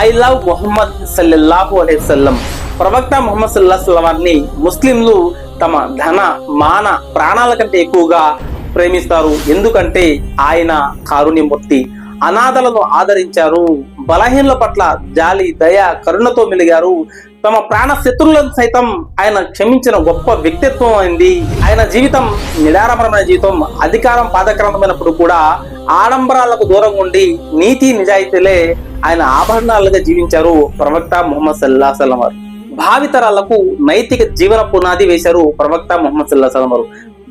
I love Mohammed సల్లల్లాహు అలైవల్లం ప్రవక్త మొహమ్మద్ సల్లాహ్ వారిని ముస్లింలు తమ ధన మాన ప్రాణాల కంటే ఎక్కువగా ప్రేమిస్తారు. ఎందుకంటే ఆయన కారుణ్యమూర్తి. అనాథలను ఆదరించారు. బలహీనుల పట్ల జాలి దయ కరుణతో మెలిగారు. తమ ప్రాణ శత్రువులను సైతం ఆయన క్షమించిన గొప్ప వ్యక్తిత్వం అయింది. ఆయన జీవితం నిడారంభరమైన జీవితం అధికారం పాదక్రాంతమైనప్పుడు కూడా ఆడంబరాలకు దూరం ఉండి నీతి నిజాయితీలే ఆయన ఆభరణాలుగా జీవించారు ప్రవక్త ముహమ్మద్ సల్లా సలం వారు. భావితరాలకు నైతిక జీవన పునాది వేశారు ప్రవక్త ముహమ్మద్ సల్లా సలం వారు.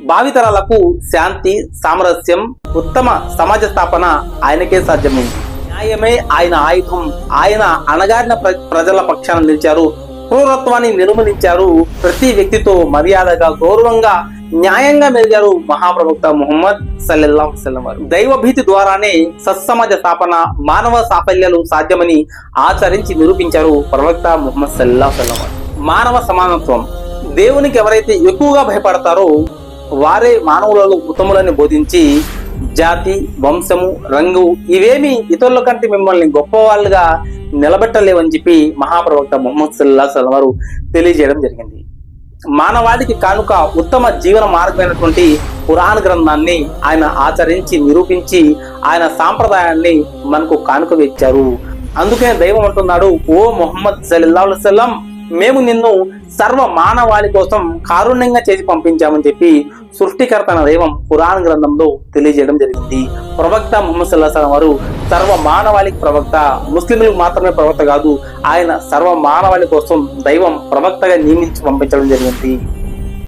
భావితరాలకు శాంతి సామరస్యం ఉత్తమ సమాజ స్థాపన ఆయనకే సాధ్యమైంది. న్యాయమే ఆయన ఆయుధం. ఆయన అణగారిన ప్ర- ప్రజల పక్షాన నిలిచారు. క్రూరత్వాన్ని నిర్మూలించారు. ప్రతి వ్యక్తితో మర్యాదగా గౌరవంగా న్యాయంగా మెలిగారు మహాప్రవక్త ముహమ్మద్ సల్లల్లాహు అలైహి వసల్లం వారు. దైవ భీతి ద్వారానే సత్సమాజ స్థాపన మానవ సాఫల్యాలు సాధ్యమని ఆచరించి నిరూపించారు ప్రవక్త ముహమ్మద్ సల్లల్లాహు అలైహి వసల్లం వారు. మానవ సమానత్వం. దేవునికి ఎవరైతే ఎక్కువగా భయపడతారో వారే మానవులలో ఉత్తములని బోధించి జాతి వంశము రంగు ఇవేమి ఇతరుల కంటే మిమ్మల్ని గొప్పవాళ్ళుగా నిలబెట్టలేవని చెప్పి మహాప్రవక్త ముహమ్మద్ సల్లా సల్లం వారు తెలియజేయడం జరిగింది. మానవాళికి కానుక ఉత్తమ జీవన మార్గమైనటువంటి పురాణ గ్రంథాన్ని ఆయన ఆచరించి నిరూపించి ఆయన సాంప్రదాయాన్ని మనకు కానుక ఇచ్చారు అందుకే దైవం అంటున్నాడు ఓ మొహమ్మద్ సల్లాహు మేము నిన్ను సర్వ మానవాళి కోసం కారుణ్యంగా చేసి పంపించామని చెప్పి సృష్టికర్త దైవం పురాణ గ్రంథంలో తెలియజేయడం జరిగింది. ప్రవక్త ముహమ్మద్ సల్లాహం వారు సర్వ మానవాళికి ప్రవక్త ముస్లింలకు మాత్రమే ప్రవక్త కాదు ఆయన సర్వ మానవాళి కోసం దైవం ప్రవక్తగా నియమించి పంపించడం జరిగింది.